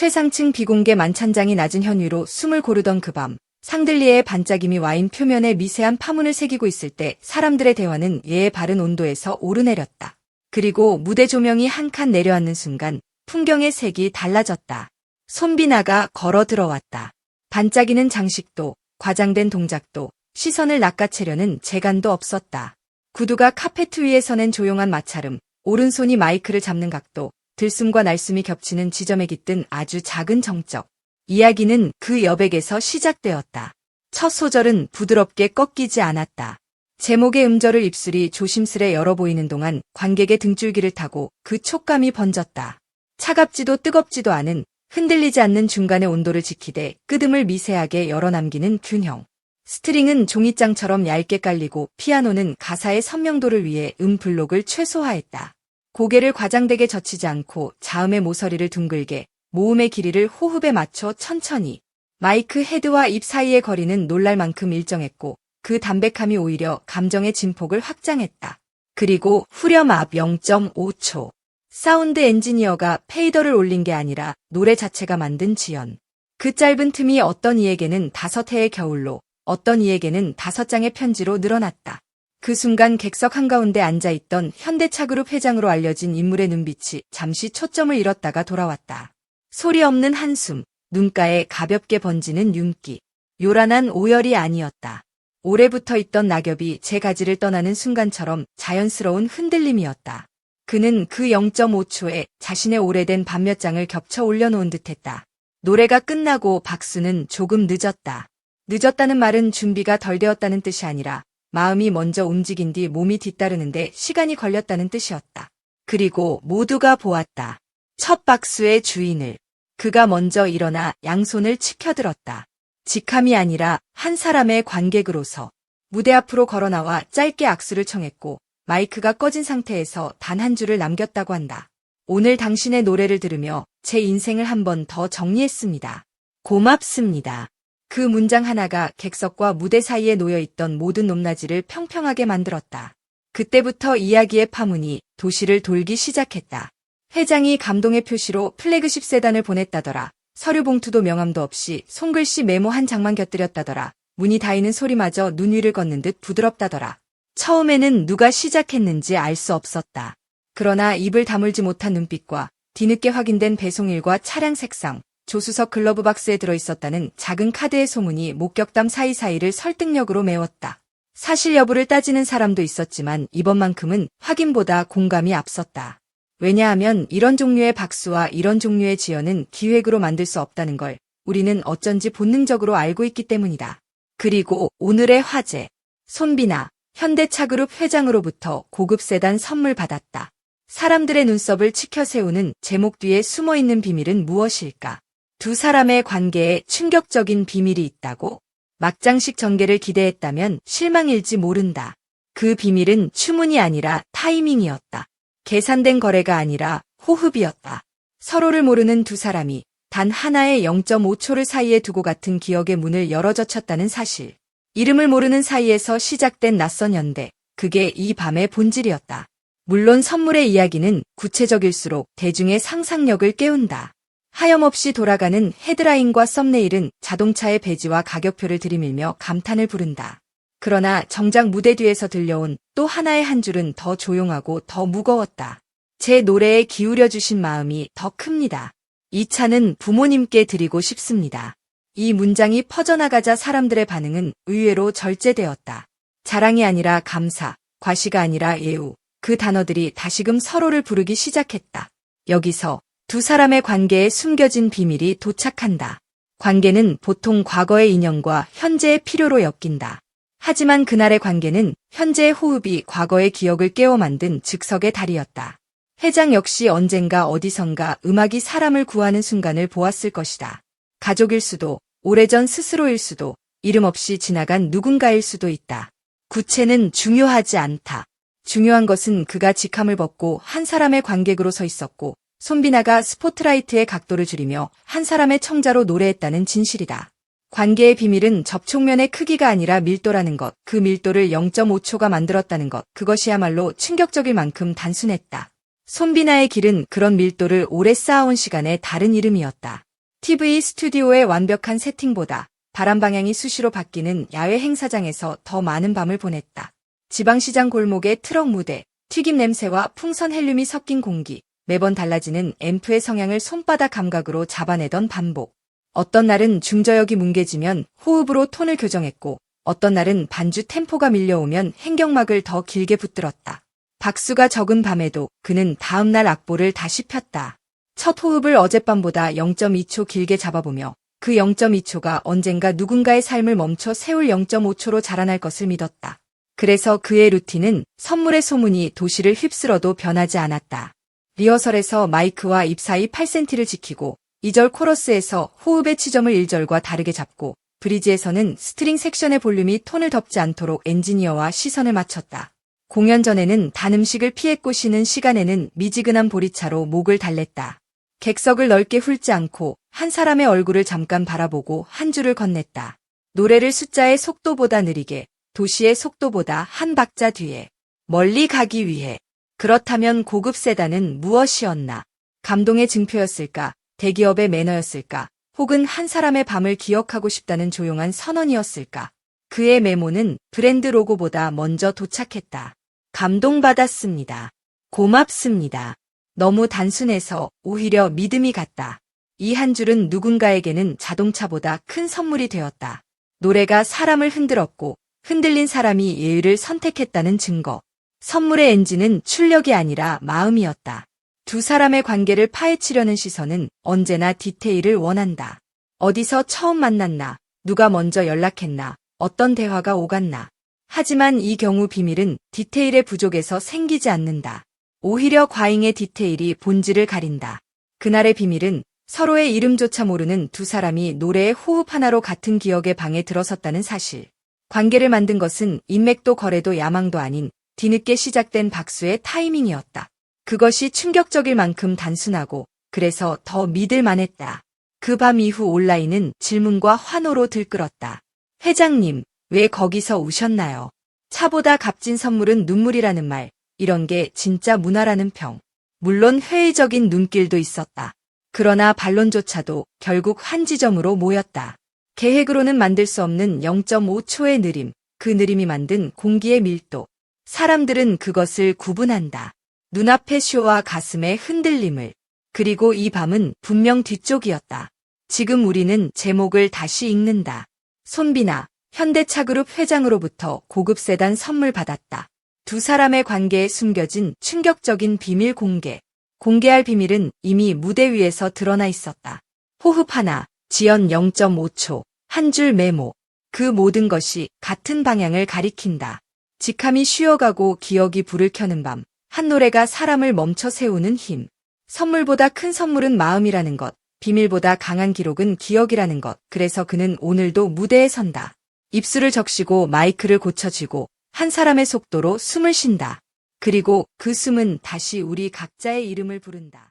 최상층 비공개 만찬장이 낮은 현위로 숨을 고르던 그 밤, 상들리에의 반짝임이 와인 표면에 미세한 파문을 새기고 있을 때 사람들의 대화는 예의 바른 온도에서 오르내렸다. 그리고 무대 조명이 한 칸 내려앉는 순간 풍경의 색이 달라졌다. 손비나가 걸어 들어왔다. 반짝이는 장식도, 과장된 동작도, 시선을 낚아채려는 재간도 없었다. 구두가 카페트 위에 서는 조용한 마찰음, 오른손이 마이크를 잡는 각도, 들숨과 날숨이 겹치는 지점에 깃든 아주 작은 정적. 이야기는 그 여백에서 시작되었다. 첫 소절은 부드럽게 꺾이지 않았다. 제목의 음절을 입술이 조심스레 열어 보이는 동안 관객의 등줄기를 타고 그 촉감이 번졌다. 차갑지도 뜨겁지도 않은 흔들리지 않는 중간의 온도를 지키되 끄듬을 미세하게 열어남기는 균형. 스트링은 종이장처럼 얇게 깔리고 피아노는 가사의 선명도를 위해 음 블록을 최소화했다. 고개를 과장되게 젖히지 않고 자음의 모서리를 둥글게 모음의 길이를 호흡에 맞춰 천천히 마이크 헤드와 입 사이의 거리는 놀랄 만큼 일정했고 그 담백함이 오히려 감정의 진폭을 확장했다. 그리고 후렴 앞 0.5초 사운드 엔지니어가 페이더를 올린 게 아니라 노래 자체가 만든 지연. 그 짧은 틈이 어떤 이에게는 다섯 해의 겨울로 어떤 이에게는 다섯 장의 편지로 늘어났다. 그 순간 객석 한가운데 앉아있던 현대차그룹 회장으로 알려진 인물의 눈빛이 잠시 초점을 잃었다가 돌아왔다. 소리 없는 한숨, 눈가에 가볍게 번지는 윤기. 요란한 오열이 아니었다. 오래 붙어 있던 낙엽이 제 가지를 떠나는 순간처럼 자연스러운 흔들림이었다. 그는 그 0.5초에 자신의 오래된 밥몇 장을 겹쳐 올려놓은 듯했다. 노래가 끝나고 박수는 조금 늦었다. 늦었다는 말은 준비가 덜 되었다는 뜻이 아니라 마음이 먼저 움직인 뒤 몸이 뒤따르는데 시간이 걸렸다는 뜻이었다. 그리고 모두가 보았다. 첫 박수의 주인을. 그가 먼저 일어나 양손을 치켜들었다. 직함이 아니라 한 사람의 관객으로서 무대 앞으로 걸어나와 짧게 악수를 청했고 마이크가 꺼진 상태에서 단 한 줄을 남겼다고 한다. 오늘 당신의 노래를 들으며 제 인생을 한 번 더 정리했습니다. 고맙습니다. 그 문장 하나가 객석과 무대 사이에 놓여 있던 모든 높낮이를 평평하게 만들었다. 그때부터 이야기의 파문이 도시를 돌기 시작했다. 회장이 감동의 표시로 플래그십 세단을 보냈다더라. 서류 봉투도 명함도 없이 손글씨 메모 한 장만 곁들였다더라. 문이 닫이는 소리마저 눈 위를 걷는 듯 부드럽다더라. 처음에는 누가 시작했는지 알 수 없었다. 그러나 입을 다물지 못한 눈빛과 뒤늦게 확인된 배송일과 차량 색상, 조수석 글러브 박스에 들어있었다는 작은 카드의 소문이 목격담 사이사이를 설득력으로 메웠다. 사실 여부를 따지는 사람도 있었지만 이번만큼은 확인보다 공감이 앞섰다. 왜냐하면 이런 종류의 박수와 이런 종류의 지연은 기획으로 만들 수 없다는 걸 우리는 어쩐지 본능적으로 알고 있기 때문이다. 그리고 오늘의 화제. 손비나 현대차그룹 회장으로부터 고급 세단 선물 받았다. 사람들의 눈썹을 치켜 세우는 제목 뒤에 숨어 있는 비밀은 무엇일까? 두 사람의 관계에 충격적인 비밀이 있다고? 막장식 전개를 기대했다면 실망일지 모른다. 그 비밀은 추문이 아니라 타이밍이었다. 계산된 거래가 아니라 호흡이었다. 서로를 모르는 두 사람이 단 하나의 0.5초를 사이에 두고 같은 기억의 문을 열어젖혔다는 사실. 이름을 모르는 사이에서 시작된 낯선 연대. 그게 이 밤의 본질이었다. 물론 선물의 이야기는 구체적일수록 대중의 상상력을 깨운다. 하염없이 돌아가는 헤드라인과 썸네일은 자동차의 배지와 가격표를 들이밀며 감탄을 부른다. 그러나 정작 무대 뒤에서 들려온 또 하나의 한 줄은 더 조용하고 더 무거웠다. 제 노래에 기울여 주신 마음이 더 큽니다. 이 차는 부모님께 드리고 싶습니다. 이 문장이 퍼져나가자 사람들의 반응은 의외로 절제되었다. 자랑이 아니라 감사, 과시가 아니라 예우, 그 단어들이 다시금 서로를 부르기 시작했다. 여기서 두 사람의 관계에 숨겨진 비밀이 도착한다. 관계는 보통 과거의 인연과 현재의 필요로 엮인다. 하지만 그날의 관계는 현재의 호흡이 과거의 기억을 깨워 만든 즉석의 달이었다. 회장 역시 언젠가 어디선가 음악이 사람을 구하는 순간을 보았을 것이다. 가족일 수도, 오래전 스스로일 수도, 이름 없이 지나간 누군가일 수도 있다. 구체는 중요하지 않다. 중요한 것은 그가 직함을 벗고 한 사람의 관객으로 서 있었고 손비나가 스포트라이트의 각도를 줄이며 한 사람의 청자로 노래했다는 진실이다. 관계의 비밀은 접촉면의 크기가 아니라 밀도라는 것, 그 밀도를 0.5초가 만들었다는 것, 그것이야말로 충격적일 만큼 단순했다. 손비나의 길은 그런 밀도를 오래 쌓아온 시간의 다른 이름이었다. TV 스튜디오의 완벽한 세팅보다 바람 방향이 수시로 바뀌는 야외 행사장에서 더 많은 밤을 보냈다. 지방시장 골목의 트럭 무대, 튀김 냄새와 풍선 헬륨이 섞인 공기, 매번 달라지는 앰프의 성향을 손바닥 감각으로 잡아내던 반복. 어떤 날은 중저역이 뭉개지면 호흡으로 톤을 교정했고, 어떤 날은 반주 템포가 밀려오면 행경막을 더 길게 붙들었다. 박수가 적은 밤에도 그는 다음날 악보를 다시 폈다. 첫 호흡을 어젯밤보다 0.2초 길게 잡아보며 그 0.2초가 언젠가 누군가의 삶을 멈춰 세울 0.5초로 자라날 것을 믿었다. 그래서 그의 루틴은 선물의 소문이 도시를 휩쓸어도 변하지 않았다. 리허설에서 마이크와 입 사이 8cm를 지키고 2절 코러스에서 호흡의 치점을 1절과 다르게 잡고 브리지에서는 스트링 섹션의 볼륨이 톤을 덮지 않도록 엔지니어와 시선을 맞췄다. 공연 전에는 단 음식을 피했고 쉬는 시간에는 미지근한 보리차로 목을 달랬다. 객석을 넓게 훑지 않고 한 사람의 얼굴을 잠깐 바라보고 한 줄을 건넸다. 노래를 숫자의 속도보다 느리게, 도시의 속도보다 한 박자 뒤에, 멀리 가기 위해. 그렇다면 고급 세단은 무엇이었나? 감동의 증표였을까? 대기업의 매너였을까? 혹은 한 사람의 밤을 기억하고 싶다는 조용한 선언이었을까? 그의 메모는 브랜드 로고보다 먼저 도착했다. 감동받았습니다. 고맙습니다. 너무 단순해서 오히려 믿음이 갔다. 이 한 줄은 누군가에게는 자동차보다 큰 선물이 되었다. 노래가 사람을 흔들었고 흔들린 사람이 예의를 선택했다는 증거. 선물의 엔진은 출력이 아니라 마음이었다. 두 사람의 관계를 파헤치려는 시선은 언제나 디테일을 원한다. 어디서 처음 만났나, 누가 먼저 연락했나, 어떤 대화가 오갔나. 하지만 이 경우 비밀은 디테일의 부족에서 생기지 않는다. 오히려 과잉의 디테일이 본질을 가린다. 그날의 비밀은 서로의 이름조차 모르는 두 사람이 노래의 호흡 하나로 같은 기억의 방에 들어섰다는 사실. 관계를 만든 것은 인맥도 거래도 야망도 아닌 뒤늦게 시작된 박수의 타이밍이었다. 그것이 충격적일 만큼 단순하고 그래서 더 믿을 만 했다. 그 밤 이후 온라인은 질문과 환호로 들끓었다. 회장님, 왜 거기서 우셨나요? 차보다 값진 선물은 눈물이라는 말, 이런 게 진짜 문화라는 평. 물론 회의적인 눈길도 있었다. 그러나 반론조차도 결국 한 지점으로 모였다. 계획으로는 만들 수 없는 0.5초의 느림, 그 느림이 만든 공기의 밀도. 사람들은 그것을 구분한다. 눈앞의 쇼와 가슴의 흔들림을. 그리고 이 밤은 분명 뒤쪽이었다. 지금 우리는 제목을 다시 읽는다. 손비나 현대차그룹 회장으로부터 고급 세단 선물 받았다. 두 사람의 관계에 숨겨진 충격적인 비밀 공개. 공개할 비밀은 이미 무대 위에서 드러나 있었다. 호흡 하나, 지연 0.5초, 한 줄 메모. 그 모든 것이 같은 방향을 가리킨다. 직함이 쉬어가고 기억이 불을 켜는 밤. 한 노래가 사람을 멈춰 세우는 힘. 선물보다 큰 선물은 마음이라는 것. 비밀보다 강한 기록은 기억이라는 것. 그래서 그는 오늘도 무대에 선다. 입술을 적시고 마이크를 고쳐쥐고 한 사람의 속도로 숨을 쉰다. 그리고 그 숨은 다시 우리 각자의 이름을 부른다.